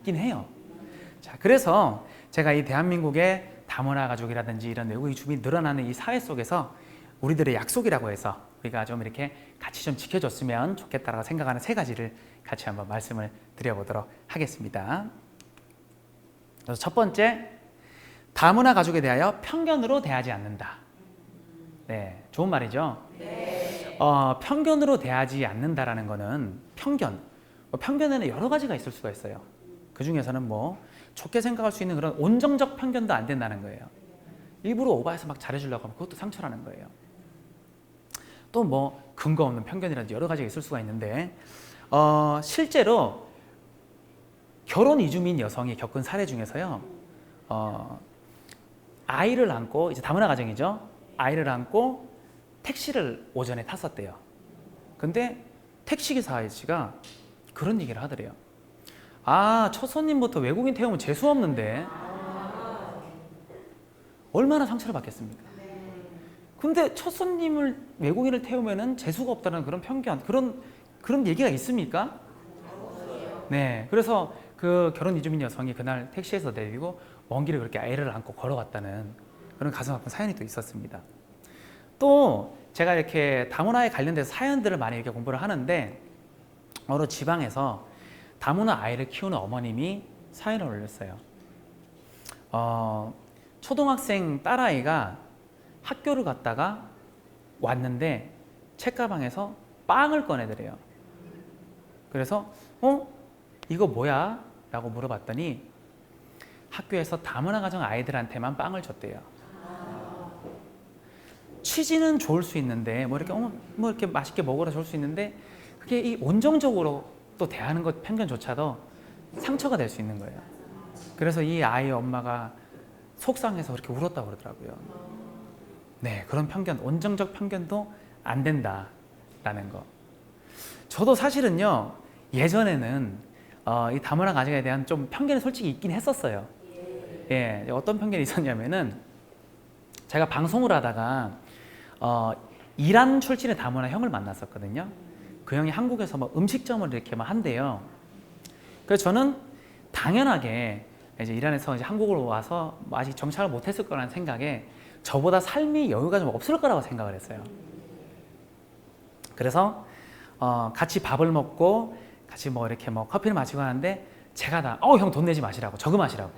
있긴 해요. 자, 그래서 제가 이 대한민국의 다문화 가족이라든지 이런 외국인 주민이 늘어나는 이 사회 속에서 우리들의 약속이라고 해서 우리가 좀 이렇게 같이 좀 지켜줬으면 좋겠다라고 생각하는 세 가지를 같이 한번 말씀을 드려보도록 하겠습니다. 그래서 첫 번째, 다문화 가족에 대하여 편견으로 대하지 않는다. 네, 좋은 말이죠. 어, 편견으로 대하지 않는다라는 거는 편견. 뭐 편견에는 여러 가지가 있을 수가 있어요. 그 중에서는 뭐 좋게 생각할 수 있는 그런 온정적 편견도 안 된다는 거예요. 일부러 오바해서 막 잘해주려고 하면 그것도 상처라는 거예요. 또 뭐 근거 없는 편견이라든지 여러 가지가 있을 수가 있는데 어, 실제로 결혼 이주민 여성이 겪은 사례 중에서요. 어, 아이를 안고 이제 다문화 가정이죠. 아이를 안고 택시를 오전에 탔었대요. 근데 택시 기사 아저씨가 그런 얘기를 하더래요. 아, 첫 손님부터 외국인 태우면 재수 없는데 얼마나 상처를 받겠습니까? 근데 첫 손님을 외국인을 태우면은 재수가 없다는 그런 편견, 그런 그런 얘기가 있습니까? 네, 그래서 그 결혼 이주민 여성이 그날 택시에서 내리고 먼 길을 그렇게 아이를 안고 걸어갔다는 그런 가슴 아픈 사연이 또 있었습니다. 또 제가 이렇게 다문화에 관련돼서 사연들을 많이 이렇게 공부를 하는데 어느 지방에서 다문화 아이를 키우는 어머님이 사연을 올렸어요. 어, 초등학생 딸아이가 학교를 갔다가 왔는데 책가방에서 빵을 꺼내더래요. 그래서 어 이거 뭐야? 라고 물어봤더니 학교에서 다문화 가정 아이들한테만 빵을 줬대요. 취지는 좋을 수 있는데 뭐 이렇게 어머 뭐 이렇게 맛있게 먹으라 좋을 수 있는데 그게 이 온정적으로 또 대하는 것 편견조차도 상처가 될 수 있는 거예요. 그래서 이 아이 엄마가 속상해서 그렇게 울었다고 그러더라고요. 네, 그런 편견, 온정적 편견도 안 된다라는 거. 저도 사실은요 예전에는 어, 이 다문화 가정에 대한 좀 편견이 솔직히 있긴 했었어요. 예, 어떤 편견이 있었냐면은 제가 방송을 하다가 어, 이란 출신의 다문화 형을 만났었거든요. 그 형이 한국에서 뭐 음식점을 이렇게 막 한대요. 그래서 저는 당연하게 이제 이란에서 이제 한국으로 와서 뭐 아직 정착을 못했을 거라는 생각에 저보다 삶이 여유가 좀 없을 거라고 생각을 했어요. 그래서 어, 같이 밥을 먹고 같이 뭐 이렇게 뭐 커피를 마시고 하는데 제가 다 어 형 돈 내지 마시라고 저거 마시라고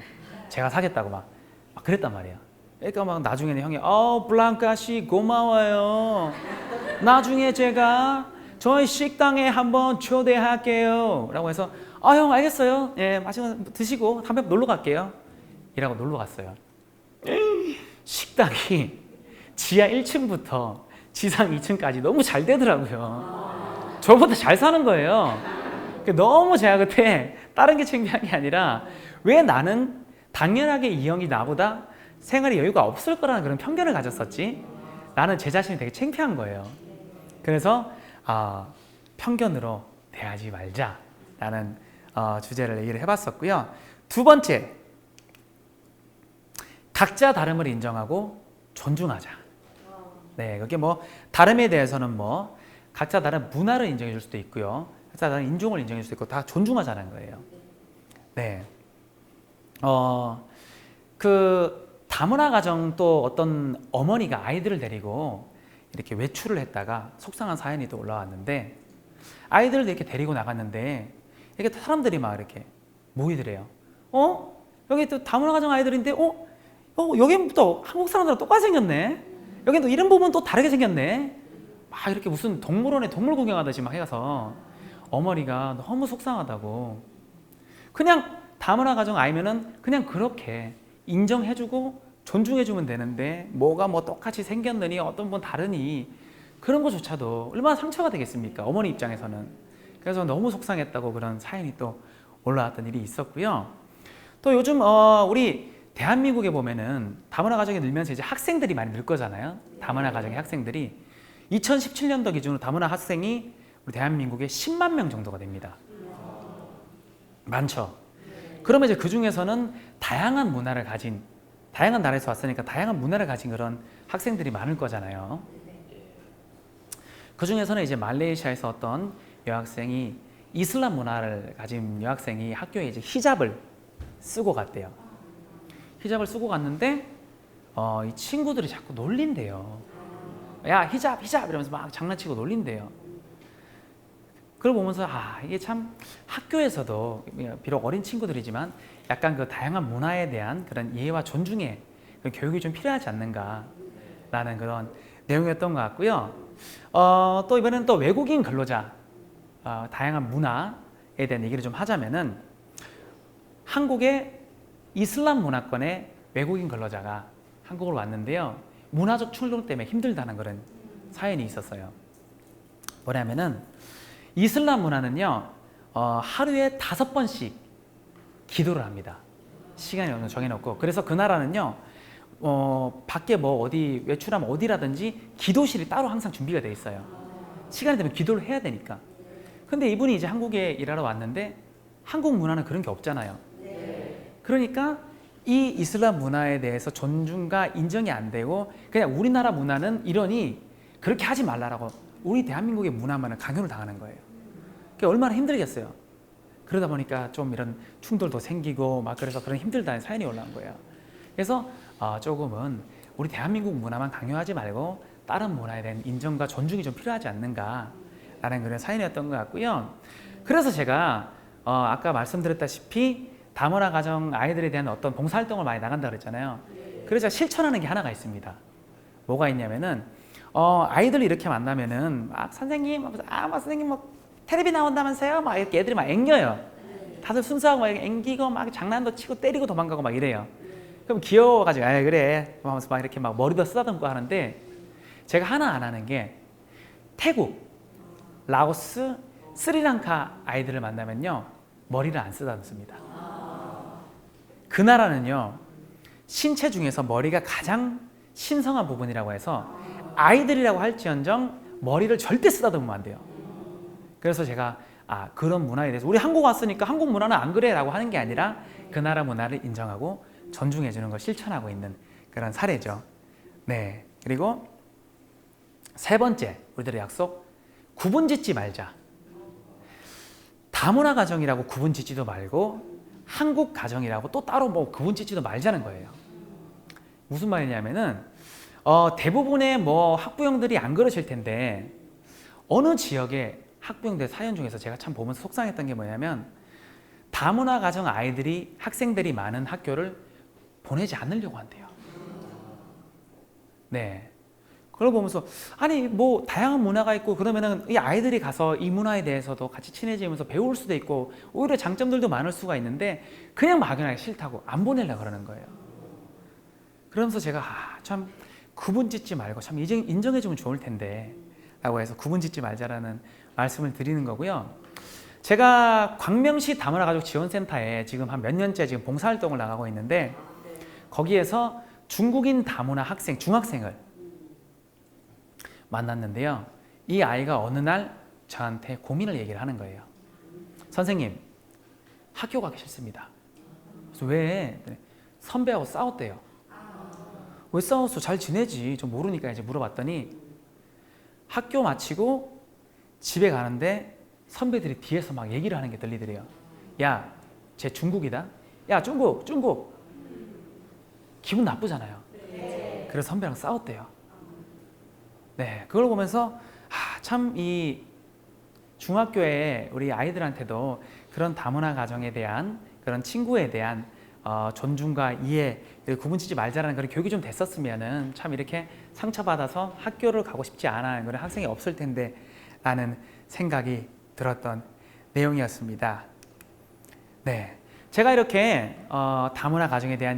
제가 사겠다고 막, 막 그랬단 말이에요. 그러니까 막 나중에는 형이 어 블랑카 씨 고마워요. 나중에 제가 저희 식당에 한번 초대할게요.라고 해서 아 형 알겠어요. 예 마시고 드시고 담배 놀러 갈게요. 이라고 놀러 갔어요. 식당이 지하 1층부터 지상 2층까지 너무 잘 되더라고요. 저보다 잘 사는 거예요. 너무 제가 그때 다른 게 창피한 게 아니라 왜 나는 당연하게 이 형이 나보다 생활에 여유가 없을 거라는 그런 편견을 가졌었지? 나는 제 자신이 되게 창피한 거예요. 그래서 아, 편견으로 대하지 말자라는 어, 주제를 얘기를 해봤었고요. 두 번째, 각자 다름을 인정하고 존중하자. 네, 그게 뭐 다름에 대해서는 뭐 각자 다른 문화를 인정해 줄 수도 있고요. 각자 다른 인종을 인정해 줄 수도 있고 다 존중하자는 거예요. 네. 어, 그 다문화 가정 또 어떤 어머니가 아이들을 데리고 이렇게 외출을 했다가 속상한 사연이 또 올라왔는데 아이들을 이렇게 데리고 나갔는데 이렇게 사람들이 막 이렇게 모이더래요. 어? 여기 또 다문화 가정 아이들인데 어? 어, 여긴 또 한국 사람들랑 똑같이 생겼네. 여긴 또 이름 보면 또 다르게 생겼네. 막 이렇게 무슨 동물원에 동물 구경하듯이 막 해서 어머니가 너무 속상하다고. 그냥 다문화 가정 아이면은 그냥 그렇게 인정해주고 존중해주면 되는데 뭐가 뭐 똑같이 생겼느니 어떤 분 다르니 그런 것조차도 얼마나 상처가 되겠습니까? 어머니 입장에서는. 그래서 너무 속상했다고 그런 사연이 또 올라왔던 일이 있었고요. 또 요즘 어, 우리 대한민국에 보면은 다문화 가정이 늘면서 이제 학생들이 많이 늘 거잖아요. 다문화 가정의 학생들이 2017년도 기준으로 다문화 학생이 우리 대한민국에 10만 명 정도가 됩니다. 많죠. 그러면 이제 그 중에서는 다양한 문화를 가진 다양한 나라에서 왔으니까 다양한 문화를 가진 그런 학생들이 많을 거잖아요. 그 중에서는 이제 말레이시아에서 어떤 여학생이 이슬람 문화를 가진 여학생이 학교에 이제 히잡을 쓰고 갔대요. 히잡을 쓰고 갔는데 어, 이 친구들이 자꾸 놀린대요. 야 히잡 히잡 이러면서 막 장난치고 놀린대요. 그걸 보면서 아 이게 참 학교에서도 비록 어린 친구들이지만 약간 그 다양한 문화에 대한 그런 이해와 존중의 그 교육이 좀 필요하지 않는가라는 그런 내용이었던 것 같고요. 어, 또 이번에는 또 외국인 근로자 어, 다양한 문화에 대한 얘기를 좀 하자면은 한국의 이슬람 문화권의 외국인 근로자가 한국으로 왔는데요. 문화적 충돌 때문에 힘들다는 그런 사연이 있었어요. 뭐냐면은 이슬람 문화는요 어, 하루에 다섯 번씩 기도를 합니다. 시간이 어느 정해놓고 그래서 그 나라는요 어, 밖에 뭐 어디 외출하면 어디라든지 기도실이 따로 항상 준비가 돼 있어요. 시간이 되면 기도를 해야 되니까. 근데 이분이 이제 한국에 일하러 왔는데 한국 문화는 그런 게 없잖아요. 그러니까 이 이슬람 문화에 대해서 존중과 인정이 안 되고 그냥 우리나라 문화는 이러니 그렇게 하지 말라라고 우리 대한민국의 문화만은 강요를 당하는 거예요. 그게 얼마나 힘들겠어요. 그러다 보니까 좀 이런 충돌도 생기고 막 그래서 그런 힘들다는 사연이 올라온 거예요. 그래서 어, 조금은 우리 대한민국 문화만 강요하지 말고 다른 문화에 대한 인정과 존중이 좀 필요하지 않는가라는 그런 사연이었던 것 같고요. 그래서 제가 어, 아까 말씀드렸다시피 다문화 가정 아이들에 대한 어떤 봉사활동을 많이 나간다 그랬잖아요. 그래서 실천하는 게 하나가 있습니다. 뭐가 있냐면은 어, 아이들 이렇게 만나면은 막 선생님, 아, 막 선생님 뭐 텔레비 나온다면서요? 막 이렇게 애들이 막 앵겨요. 다들 순수하고 막 앵기고 막 장난도 치고 때리고 도망가고 막 이래요. 그럼 귀여워가지고 아 그래 하면서 막 이렇게 막 머리도 쓰다듬고 하는데 제가 하나 안 하는 게 태국, 라오스, 스리랑카 아이들을 만나면요 머리를 안 쓰다듬습니다. 그 나라는요 신체 중에서 머리가 가장 신성한 부분이라고 해서 아이들이라고 할지언정 머리를 절대 쓰다듬으면 안 돼요. 그래서 제가 아 그런 문화에 대해서 우리 한국 왔으니까 한국 문화는 안 그래라고 하는 게 아니라 그 나라 문화를 인정하고 존중해 주는 걸 실천하고 있는 그런 사례죠. 네. 그리고 세 번째 우리들의 약속 구분 짓지 말자. 다문화 가정이라고 구분 짓지도 말고 한국 가정이라고 또 따로 뭐 구분 짓지도 말자는 거예요. 무슨 말이냐면은 어, 대부분의 뭐 학부형들이 안 그러실 텐데 어느 지역의 학부형들 사연 중에서 제가 참 보면서 속상했던 게 뭐냐면 다문화 가정 아이들이 학생들이 많은 학교를 보내지 않으려고 한대요. 네. 그걸 보면서 아니 뭐 다양한 문화가 있고 그러면은 이 아이들이 가서 이 문화에 대해서도 같이 친해지면서 배울 수도 있고 오히려 장점들도 많을 수가 있는데 그냥 막연하게 싫다고 안 보내려 그러는 거예요. 그러면서 제가 아, 참 구분 짓지 말고 참 인정, 인정해 주면 좋을 텐데 라고 해서 구분 짓지 말자라는 말씀을 드리는 거고요. 제가 광명시 다문화 가족 지원센터에 지금 한 몇 년째 지금 봉사활동을 나가고 있는데 거기에서 중국인 다문화 학생, 중학생을 만났는데요. 이 아이가 어느 날 저한테 고민을 얘기를 하는 거예요. 선생님, 학교 가기 싫습니다. 그래서 왜? 선배하고 싸웠대요. 왜 싸웠어? 잘 지내지. 좀 모르니까 이제 물어봤더니 학교 마치고 집에 가는데 선배들이 뒤에서 막 얘기를 하는 게 들리더래요. 야, 쟤 중국이다. 야, 중국, 중국. 기분 나쁘잖아요. 그래서 선배랑 싸웠대요. 네, 그걸 보면서 아, 참 이 중학교에 우리 아이들한테도 그런 다문화 가정에 대한 그런 친구에 대한 어, 존중과 이해, 구분짓지 말자라는 그런 교육이 좀 됐었으면은 참 이렇게 상처받아서 학교를 가고 싶지 않아 그런 학생이 없을 텐데 라는 생각이 들었던 내용이었습니다. 네. 제가 이렇게 어, 다문화 가정에 대한